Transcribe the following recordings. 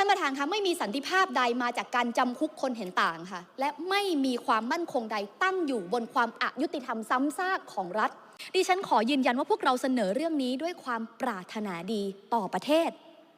ท่านประธานคะไม่มีสันติภาพใดมาจากการจำคุกคนเห็นต่างค่ะ และไม่มีความมั่นคงใดตั้งอยู่บนความอายุติธรรมซ้ำซากของรัฐ ดิฉันขอยืนยันว่าพวกเราเสนอเรื่องนี้ด้วยความปรารถนาดีต่อประเทศ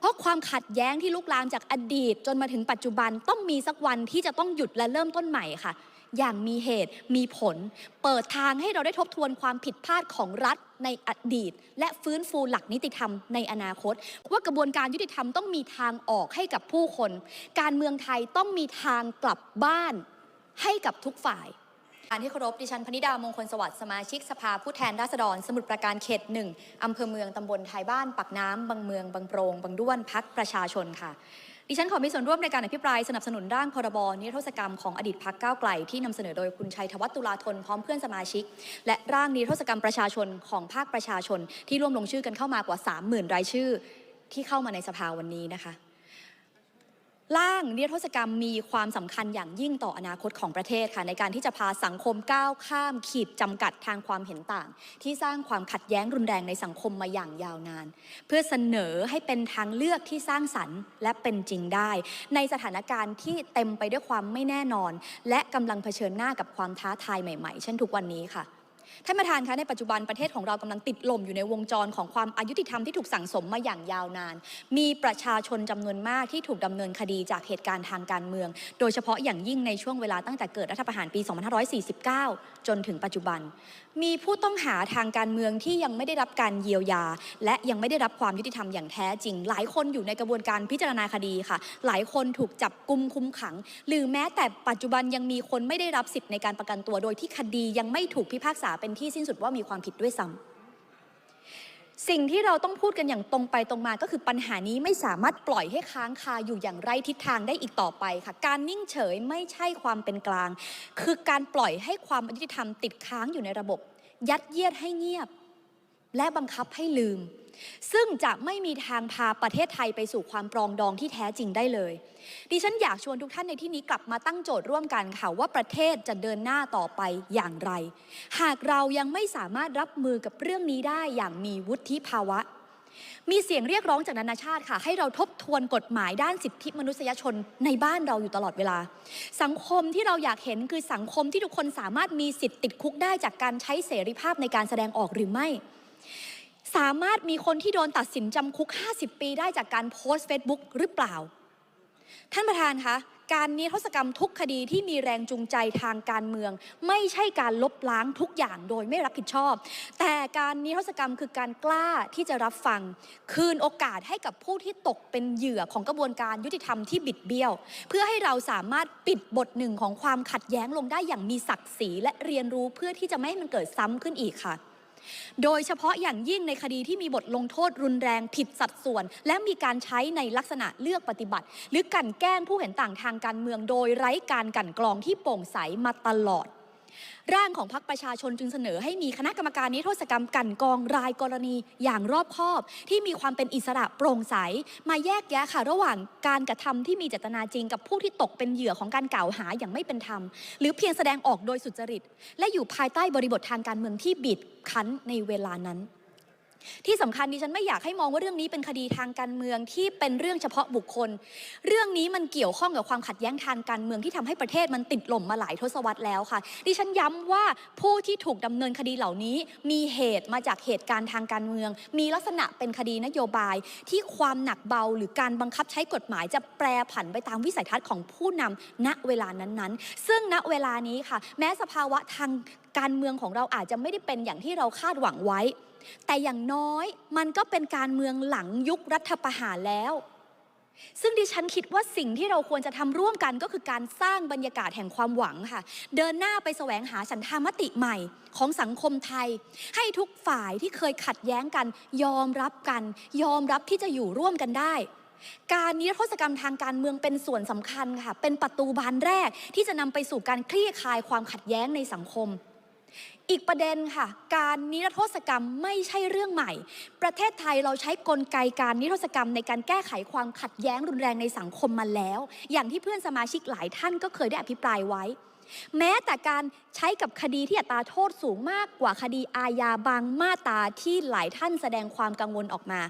เพราะความขัดแย้งที่ลุกลามจากอดีตจนมาถึงปัจจุบันต้องมีสักวันที่จะต้องหยุดและเริ่มต้นใหม่ค่ะ อย่างมีเหตุมีผล เปิดทางให้เราได้ทบทวนความผิดพลาดของรัฐในอดีต และฟื้นฟูหลักนิติธรรมในอนาคต ว่ากระบวนการยุติธรรมต้องมีทางออกให้กับผู้คน การเมืองไทยต้องมีทางกลับบ้านให้กับทุกฝ่ายการที่เคารพดิฉันพนิดามงคลสวัสดิ์สมาชิกสภาผู้แทนราษฎร สมุทรปราการเขตหนึ่งอำเภอเมืองตำบลไทยบ้านปักน้ำบางเมืองบางโปรงบางด้วนพักประชาชนค่ะ ดิฉันขอมีส่วนร่วมในการอภิปรายสนับสนุนร่างพรบนิรโทษกรรมของอดีตพักก้าวไกลที่นำเสนอโดยคุณชัยธวัฒน์ตุลาธนพร้อมเพื่อนสมาชิก และร่างนิรโทษกรรมประชาชนของภาคประชาชน ที่ร่วมลงชื่อกันเข้ามากว่า 30,000 รายชื่อ ที่เข้ามาในสภาวันนี้นะคะ ร่างนิรโทษกรรมมีความสำคัญอย่างยิ่งต่ออนาคตของประเทศค่ะในการที่จะพาสังคมก้าวข้ามขีดจำกัดทางความเห็นต่าง ที่สร้างความขัดแย้งรุนแรงในสังคมมาอย่างยาวนาน เพื่อเสนอให้เป็นทางเลือกที่สร้างสรรค์ และเป็นจริงได้ ในสถานการณ์ที่เต็มไปด้วยความไม่แน่นอน และกำลังเผชิญหน้ากับความท้าทายใหม่ๆ เช่นทุกวันนี้ค่ะ ท่านประธานคะในปัจจุบันประเทศของเรากำลังติดลมอยู่ในวงจรของความอายุติธรรมที่ถูกสั่งสมมาอย่างยาวนาน มีประชาชนจำนวนมากที่ถูกดำเนินคดีจากเหตุการณ์ทางการเมือง โดยเฉพาะอย่างยิ่งในช่วงเวลาตั้งแต่เกิดรัฐประหารปี 2549 จนถึงปัจจุบัน มีผู้ต้องหาทางการเมืองที่ยังไม่ได้รับการเยียวยา และยังไม่ได้รับความยุติธรรมอย่างแท้จริง หลายคนอยู่ในกระบวนการพิจารณาคดีค่ะ หลายคนถูกจับกุมคุมขัง หรือแม้แต่ปัจจุบันยังมีคนไม่ได้รับสิทธิ์ในการประกันตัว โดยที่คดียังไม่ถูกพิพากษาเป็นที่สิ้นสุดว่ามีความผิดด้วยซ้ำ สิ่งที่เราต้องพูดกันอย่างตรงไปตรงมาก็คือปัญหานี้ไม่สามารถปล่อยให้ค้างคาอยู่อย่างไร้ทิศทางได้อีกต่อไปค่ะ การนิ่งเฉยไม่ใช่ความเป็นกลาง คือการปล่อยให้ความอยุติธรรมติดค้างอยู่ในระบบ ยัดเยียดให้เงียบ และบังคับให้ลืม ซึ่งจะไม่มีทางพาประเทศไทยไปสู่ความปรองดองที่แท้จริงได้เลย ดิฉันอยากชวนทุกท่านในที่นี้กลับมาตั้งโจทย์ร่วมกันค่ะว่าประเทศจะเดินหน้าต่อไปอย่างไร หากเรายังไม่สามารถรับมือกับเรื่องนี้ได้อย่างมีวุฒิภาวะมีเสียงเรียกร้องจากนานาชาติค่ะ ให้เราทบทวนกฎหมายด้านสิทธิมนุษยชนในบ้านเราอยู่ตลอดเวลา สังคมที่เราอยากเห็นคือสังคมที่ทุกคนสามารถมีสิทธิ์ติดคุกได้จากการใช้เสรีภาพในการแสดงออกหรือไม่ สามารถมีคนที่โดนตัดสินจำคุก 50 ปีได้จากการโพสต์เฟซบุ๊กหรือเปล่า ท่านประธานคะการนิรโทษกรรมทุกคดีที่มีแรงจูงใจทางการเมือง ไม่ใช่การลบล้างทุกอย่างโดยไม่รับผิดชอบ แต่การนิรโทษกรรมคือการกล้าที่จะรับฟัง คืนโอกาสให้กับผู้ที่ตกเป็นเหยื่อของกระบวนการยุติธรรมที่บิดเบี้ยว เพื่อให้เราสามารถปิดบทหนึ่งของความขัดแย้งลงได้อย่างมีศักดิ์ศรีและเรียนรู้เพื่อที่จะไม่ให้มันเกิดซ้ำขึ้นอีกค่ะ โดยเฉพาะอย่างยิ่งในคดีที่มีบทลงโทษรุนแรงผิดสัดส่วน และมีการใช้ในลักษณะเลือกปฏิบัติ หรือกลั่นแกล้งผู้เห็นต่างทางการเมืองโดยไร้การกันกรองที่โปร่งใสมาตลอด ร่างของพรรคประชาชนจึงเสนอให้มีคณะกรรมการนิรโทษกรรมกันกองรายกรณีอย่างรอบคอบ ที่มีความเป็นอิสระโปร่งใส มาแยกแยะค่ะระหว่างการกระทำที่มีเจตนาจริง กับผู้ที่ตกเป็นเหยื่อของการกล่าวหาอย่างไม่เป็นธรรม หรือเพียงแสดงออกโดยสุจริต และอยู่ภายใต้บริบททางการเมืองที่บีบคั้นในเวลานั้น ที่สำคัญดิฉันไม่อยากให้มองว่าเรื่องนี้เป็นคดีทางการเมืองที่เป็นเรื่องเฉพาะบุคคล เรื่องนี้มันเกี่ยวข้องกับความขัดแย้งทางการเมืองที่ทำให้ประเทศมันติดหล่มมาหลายทศวรรษแล้วค่ะ ดิฉันย้ำว่าผู้ที่ถูกดำเนินคดีเหล่านี้ มีเหตุมาจากเหตุการณ์ทางการเมือง มีลักษณะเป็นคดีนโยบาย ที่ความหนักเบาหรือการบังคับใช้กฎหมาย จะแปรผันไปตามวิสัยทัศน์ของผู้นำณเวลานั้นๆ ซึ่งณเวลานี้ค่ะ แม้สภาวะทางการเมืองของเราอาจจะไม่ได้เป็นอย่างที่เราคาดหวังไว้ แต่อย่างน้อยมันก็เป็นการเมืองหลังยุครัฐประหารแล้ว ซึ่งดิฉันคิดว่าสิ่งที่เราควรจะทำร่วมกันก็คือการสร้างบรรยากาศแห่งความหวังค่ะ เดินหน้าไปแสวงหาสันธามติใหม่ของสังคมไทย ให้ทุกฝ่ายที่เคยขัดแย้งกัน ยอมรับกัน ยอมรับที่จะอยู่ร่วมกันได้การนิรโทษกรรมทางการเมืองเป็นส่วนสำคัญค่ะ เป็นประตูบานแรกที่จะนำไปสู่การคลี่คลายความขัดแย้งในสังคม อีกประเด็นค่ะ การนิรโทษกรรมไม่ใช่เรื่องใหม่ ประเทศไทยเราใช้กลไกการนิรโทษกรรมในการแก้ไขความขัดแย้งรุนแรงในสังคมมาแล้ว อย่างที่เพื่อนสมาชิกหลายท่านก็เคยได้อภิปรายไว้ แม้แต่การใช้กับคดีที่อัตราโทษสูงมากกว่าคดีอาญาบางมาตราที่หลายท่านแสดงความกังวลออกมา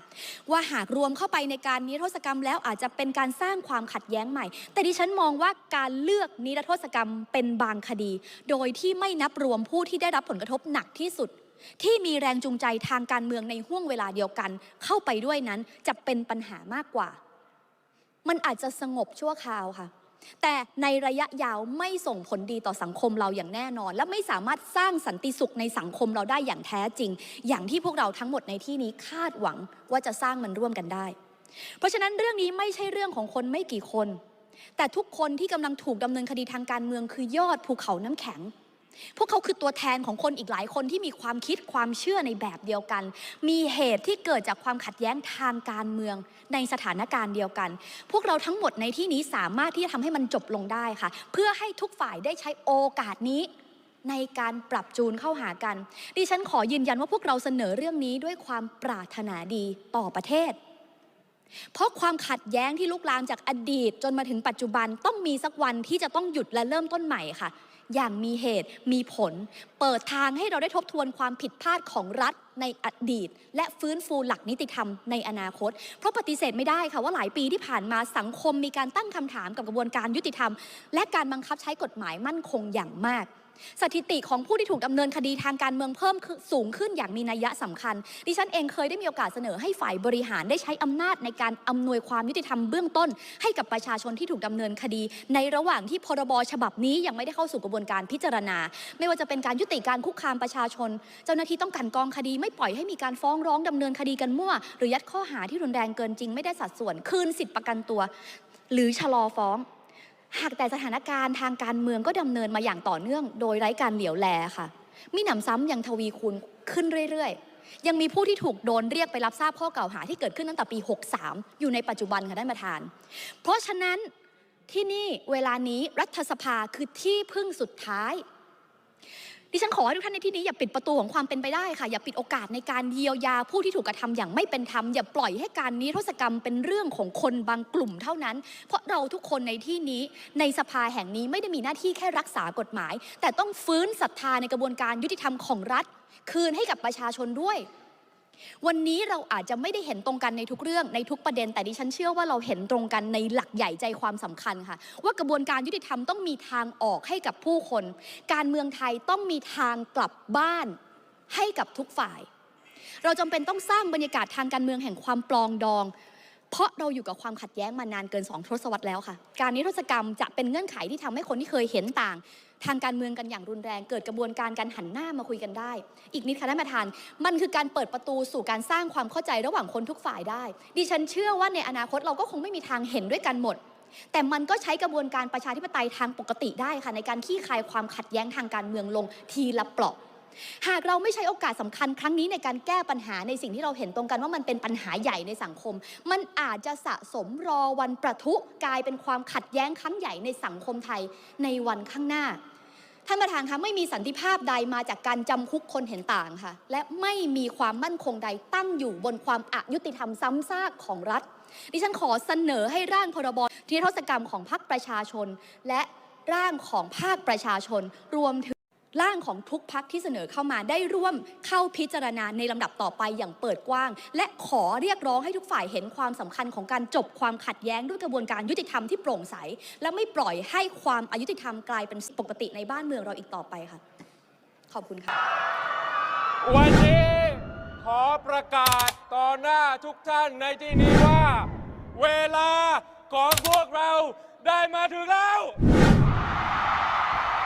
ว่าหากรวมเข้าไปในการนิรโทษกรรมแล้วอาจจะเป็นการสร้างความขัดแย้งใหม่ แต่ดิฉันมองว่าการเลือกนิรโทษกรรมเป็นบางคดี โดยที่ไม่นับรวมผู้ที่ได้รับผลกระทบหนักที่สุด ที่มีแรงจูงใจทางการเมืองในห่วงเวลาเดียวกัน เข้าไปด้วยนั้นจะเป็นปัญหามากกว่า มันอาจจะสงบชั่วคราวค่ะ แต่ในระยะยาวไม่ส่งผลดีต่อสังคมเราอย่างแน่นอน และไม่สามารถสร้างสันติสุขในสังคมเราได้อย่างแท้จริง อย่างที่พวกเราทั้งหมดในที่นี้คาดหวังว่าจะสร้างมันร่วมกันได้ เพราะฉะนั้นเรื่องนี้ไม่ใช่เรื่องของคนไม่กี่คน แต่ทุกคนที่กำลังถูกดำเนินคดีทางการเมืองคือยอดภูเขาน้ำแข็ง พวกเขาคือตัวแทนของคนอีกหลายคนที่มีความคิดความเชื่อในแบบเดียวกัน มีเหตุที่เกิดจากความขัดแย้งทางการเมืองในสถานการณ์เดียวกัน พวกเราทั้งหมดในที่นี้สามารถที่จะทำให้มันจบลงได้ค่ะ เพื่อให้ทุกฝ่ายได้ใช้โอกาสนี้ในการปรับจูนเข้าหากัน ดิฉันขอยืนยันว่าพวกเราเสนอเรื่องนี้ด้วยความปรารถนาดีต่อประเทศ เพราะความขัดแย้งที่ลุกลามจากอดีตจนมาถึงปัจจุบันต้องมีสักวันที่จะต้องหยุดและเริ่มต้นใหม่ค่ะ อย่างมีเหตุมีผล เปิดทางให้เราได้ทบทวนความผิดพลาดของรัฐในอดีต และฟื้นฟูหลักนิติธรรมในอนาคต เพราะปฏิเสธไม่ได้ค่ะว่าหลายปีที่ผ่านมาสังคมมีการตั้งคำถามกับกระบวนการยุติธรรม และการบังคับใช้กฎหมายมั่นคงอย่างมาก สถิติของผู้ที่ถูกดำเนินคดีทางการเมืองเพิ่มสูงขึ้นอย่างมีนัยยะสำคัญ ดิฉันเองเคยได้มีโอกาสเสนอให้ฝ่ายบริหารได้ใช้อำนาจในการอำนวยความยุติธรรมเบื้องต้น ให้กับประชาชนที่ถูกดำเนินคดี ในระหว่างที่พรบฉบับนี้ยังไม่ได้เข้าสู่กระบวนการพิจารณา ไม่ว่าจะเป็นการยุติการคุกคามประชาชน เจ้าหน้าที่ต้องกันกองคดี ไม่ปล่อยให้มีการฟ้องร้องดำเนินคดีกันมั่ว หรือยัดข้อหาที่รุนแรงเกินจริงไม่ได้สัดส่วนคืนสิทธิประกันตัว หรือชะลอฟ้อง หากแต่สถานการณ์ทางการเมืองก็ดำเนินมาอย่างต่อเนื่อง โดยไร้การเหลียวแลค่ะมีหนำซ้ำยังทวีคูณขึ้นเรื่อยๆ ยังมีผู้ที่ถูกโดนเรียกไปรับทราบข้อกล่าวหาที่เกิดขึ้นตั้งแต่ปี 63 อยู่ในปัจจุบันค่ะท่านประธาน เพราะฉะนั้นที่นี่เวลานี้รัฐสภาคือที่พึ่งสุดท้าย ดิฉันขอให้ทุกท่านในที่นี้อย่าปิดประตูของความเป็นไปได้ค่ะอย่าปิดโอกาสในการเยียวยาผู้ที่ถูกกระทำอย่างไม่เป็นธรรมอย่าปล่อยให้การนิรโทษกรรมเป็นเรื่องของคนบางกลุ่มเท่านั้น เพราะเราทุกคนในที่นี้ในสภาแห่งนี้ไม่ได้มีหน้าที่แค่รักษากฎหมาย แต่ต้องฟื้นศรัทธาในกระบวนการยุติธรรมของรัฐ คืนให้กับประชาชนด้วย วันนี้เราอาจจะไม่ได้เห็นตรงกันในทุกเรื่องในทุกประเด็น แต่ดิฉันเชื่อว่าเราเห็นตรงกันในหลักใหญ่ใจความสำคัญค่ะ ว่ากระบวนการยุติธรรมต้องมีทางออกให้กับผู้คน การเมืองไทยต้องมีทางกลับบ้านให้กับทุกฝ่าย เราจำเป็นต้องสร้างบรรยากาศทางการเมืองแห่งความปลองดอง เพราะเราอยู่กับความขัดแย้งมานานเกินสองทศวรรษแล้วค่ะ การนิรโทษกรรมจะเป็นเงื่อนไขที่ทำให้คนที่เคยเห็นต่าง ทางการเมืองกันอย่างรุนแรง เกิดกระบวนการการหันหน้ามาคุยกันได้ อีกนิดค่ะท่านประธาน มันคือการเปิดประตูสู่การสร้างความเข้าใจระหว่างคนทุกฝ่ายได้ ดิฉันเชื่อว่าในอนาคตเราก็คงไม่มีทางเห็นด้วยกันหมด แต่มันก็ใช้กระบวนการประชาธิปไตยทางปกติได้ค่ะในการขี้คายความขัดแย้งทางการเมืองลงทีละเปราะ หากเราไม่ใช้โอกาสสำคัญครั้งนี้ในการแก้ปัญหาในสิ่งที่เราเห็นตรงกันว่ามันเป็นปัญหาใหญ่ในสังคม มันอาจจะสะสมรอวันประทุกลายเป็นความขัดแย้งครั้งใหญ่ในสังคมไทยในวันข้างหน้าท่านประธานคะไม่มีสันติภาพใดมาจากการจำคุกคนเห็นต่างค่ะ และไม่มีความมั่นคงใดตั้งอยู่บนความอายุติธรรมซ้ำซากของรัฐ ดิฉันขอเสนอให้ร่างพรบนิรโทษกรรมของพรรคประชาชน และร่างของภาคประชาชนรวมถึง ร่างของทุกพักที่เสนอเข้ามาได้ร่วมเข้าพิจารณาในลำดับต่อไปอย่างเปิดกว้าง และขอเรียกร้องให้ทุกฝ่ายเห็นความสำคัญของการจบความขัดแย้งด้วยกระบวนการยุติธรรมที่โปร่งใส และไม่ปล่อยให้ความอายุติธรรมกลายเป็นปกติในบ้านเมืองเราอีกต่อไปค่ะ ขอบคุณค่ะ วันนี้ขอประกาศต่อหน้าทุกท่านในที่นี้ว่า เวลาของพวกเราได้มาถึงแล้ว